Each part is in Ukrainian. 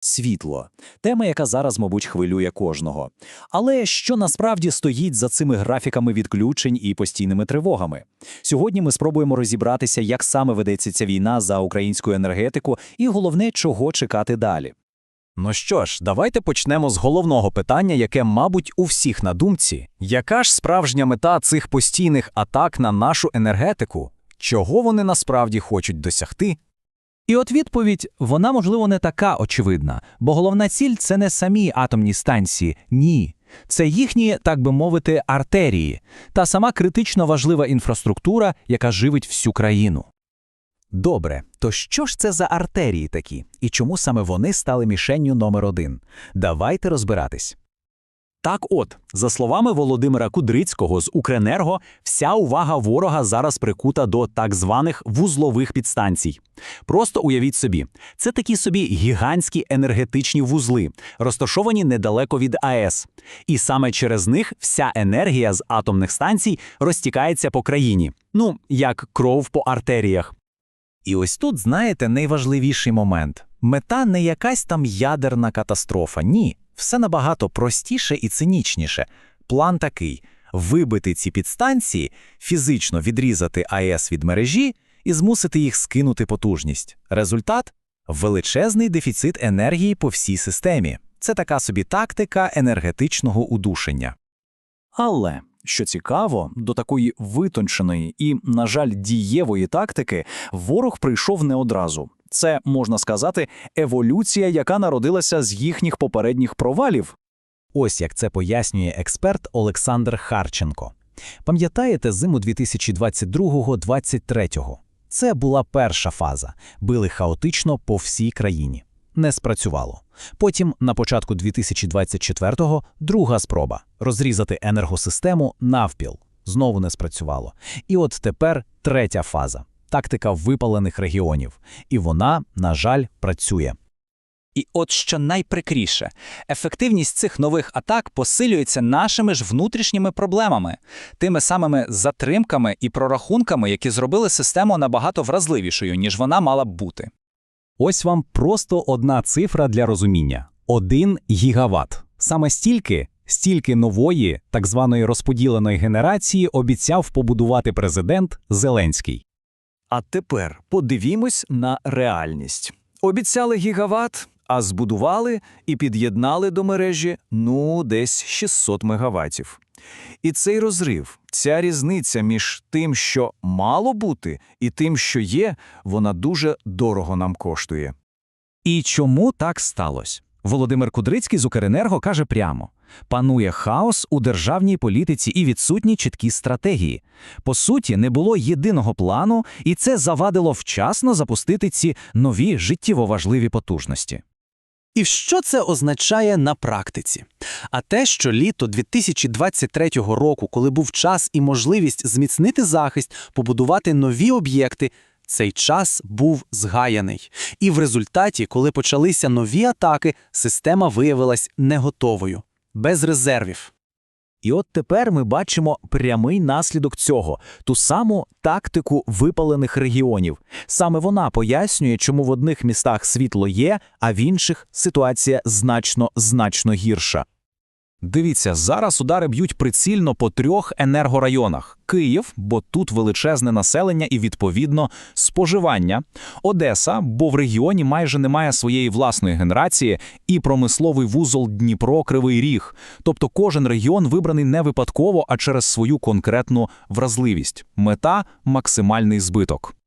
Світло тема, яка зараз, мабуть, хвилює кожного. Але що насправді стоїть за цими графіками відключень і постійними тривогами? Сьогодні ми спробуємо розібратися, як саме ведеться ця війна за українську енергетику, і головне, чого чекати далі. Ну що ж, давайте почнемо з головного питання, яке, мабуть, у всіх на думці. Яка ж справжня мета цих постійних атак на нашу енергетику? Чого вони насправді хочуть досягти? І от відповідь, вона, можливо, не така очевидна, бо головна ціль це не самі атомні станції, ні. Це їхні, так би мовити, артерії, та сама критично важлива інфраструктура, яка живить всю країну. Добре, то що ж це за артерії такі, і чому саме вони стали мішенню номер один? Давайте розбиратись. Так от, за словами Володимира Кудрицького з Укренерго, вся увага ворога зараз прикута до так званих вузлових підстанцій. Просто уявіть собі, це такі собі гігантські енергетичні вузли, розташовані недалеко від АЕС. І саме через них вся енергія з атомних станцій розтікається по країні. Ну, як кров по артеріях. І ось тут, знаєте, найважливіший момент. Мета не якась там ядерна катастрофа. Ні, все набагато простіше і цинічніше. План такий: вибити ці підстанції, фізично відрізати АЕС від мережі і змусити їх скинути потужність. Результат величезний дефіцит енергії по всій системі. Це така собі тактика енергетичного удушення. Але що цікаво, до такої витонченої і, на жаль, дієвої тактики ворог прийшов не одразу. Це можна сказати еволюція, яка народилася з їхніх попередніх провалів. Ось як це пояснює експерт Олександр Харченко. Пам'ятаєте зиму 2022-2023? Це була перша фаза. Били хаотично по всій країні. Не спрацювало. Потім, на початку 2024-го, друга спроба розрізати енергосистему навпіл. Знову не спрацювало. І от тепер третя фаза тактика випалених регіонів. І вона, на жаль, працює. І от що найприкріше, ефективність цих нових атак посилюється нашими ж внутрішніми проблемами, тими самими затримками і прорахунками, які зробили систему набагато вразливішою, ніж вона мала б бути. Ось вам просто одна цифра для розуміння: 1 гігаватт. Саме стільки, стільки нової, так званої розподіленої генерації обіцяв побудувати президент Зеленський. А тепер подивімось на реальність. Обіцяли гігават, а збудували і під'єднали до мережі ну десь 600 мегаваттів. І цей розрив, ця різниця між тим, що мало бути, і тим, що є, вона дуже дорого нам коштує. І чому так сталося? Володимир Кудрицький з Укренерго каже прямо: панує хаос у державній політиці і відсутні чіткі стратегії. По суті, не було єдиного плану, і це завадило вчасно запустити ці нові життєво важливі потужності. І що це означає на практиці? А те, що літо 2023 року, коли був час і можливість зміцнити захист, побудувати нові об'єкти, цей час був згаяний. І в результаті, коли почалися нові атаки, система виявилась не готовою, без резервів. І от тепер ми бачимо прямий наслідок цього ту саму тактику випалених регіонів. Саме вона пояснює, чому в одних містах світло є, а в інших ситуація значно значно гірша. Дивіться, зараз удари б'ють прицільно по трьох енергорайонах: Київ, бо тут величезне населення і відповідно споживання, Одеса, бо в регіоні майже немає своєї власної генерації, і промисловий вузол Дніпро Кривий Ріг. Тобто кожен регіон вибраний не випадково, а через свою конкретну вразливість. Мета максимальний збиток.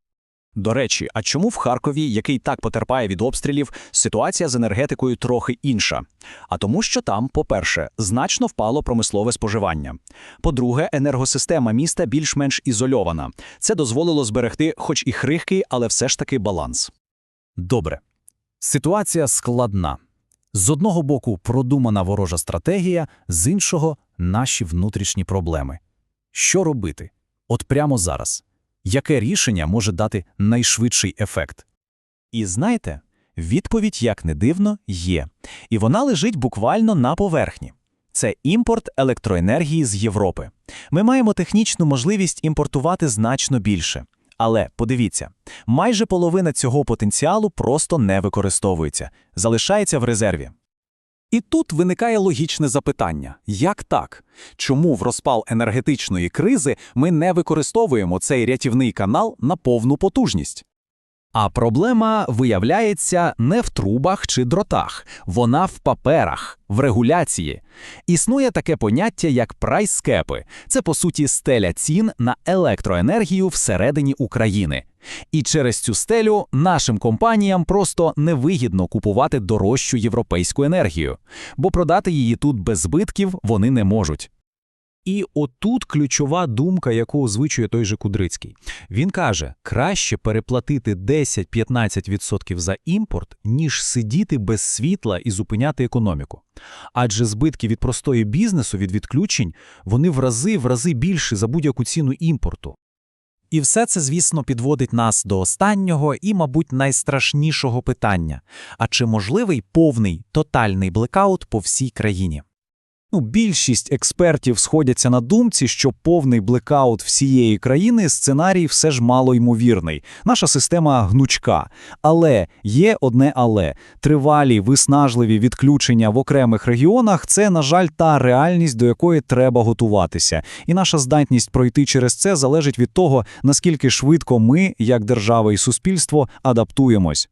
До речі, а чому в Харкові, який так потерпає від обстрілів, ситуація з енергетикою трохи інша? А тому, що там, по-перше, значно впало промислове споживання. По-друге, енергосистема міста більш-менш ізольована. Це дозволило зберегти, хоч і хрихкий, але все ж таки баланс. Добре. Ситуація складна. З одного боку, продумана ворожа стратегія, з іншого наші внутрішні проблеми. Що робити? От прямо зараз. Яке рішення може дати найшвидший ефект? І знаєте, відповідь, як не дивно, є. І вона лежить буквально на поверхні. Це імпорт електроенергії з Європи. Ми маємо технічну можливість імпортувати значно більше. Але подивіться, майже половина цього потенціалу просто не використовується, залишається в резерві. І тут виникає логічне запитання: як так? Чому в розпал енергетичної кризи ми не використовуємо цей рятівний канал на повну потужність? А проблема виявляється не в трубах чи дротах, вона в паперах, в регуляції. Існує таке поняття, як прайскепи. Це, по суті, стеля цін на електроенергію всередині України. І через цю стелю нашим компаніям просто невигідно купувати дорожчу європейську енергію, бо продати її тут без збитків вони не можуть. І отут ключова думка, яку озвучує той же Кудрицький. Він каже, краще переплатити 10-15% за імпорт, ніж сидіти без світла і зупиняти економіку. Адже збитки від простої бізнесу, від відключень, вони в рази, в рази більші за будь-яку ціну імпорту. І все це, звісно, підводить нас до останнього і, мабуть, найстрашнішого питання. А чи можливий повний, тотальний блекаут по всій країні? Ну, більшість експертів сходяться на думці, що повний блекаут всієї країни сценарій все ж мало ймовірний. Наша система гнучка. Але є одне але. Тривалі, виснажливі відключення в окремих регіонах – це, на жаль, та реальність, до якої треба готуватися. І наша здатність пройти через це залежить від того, наскільки швидко ми, як держава і суспільство, адаптуємось.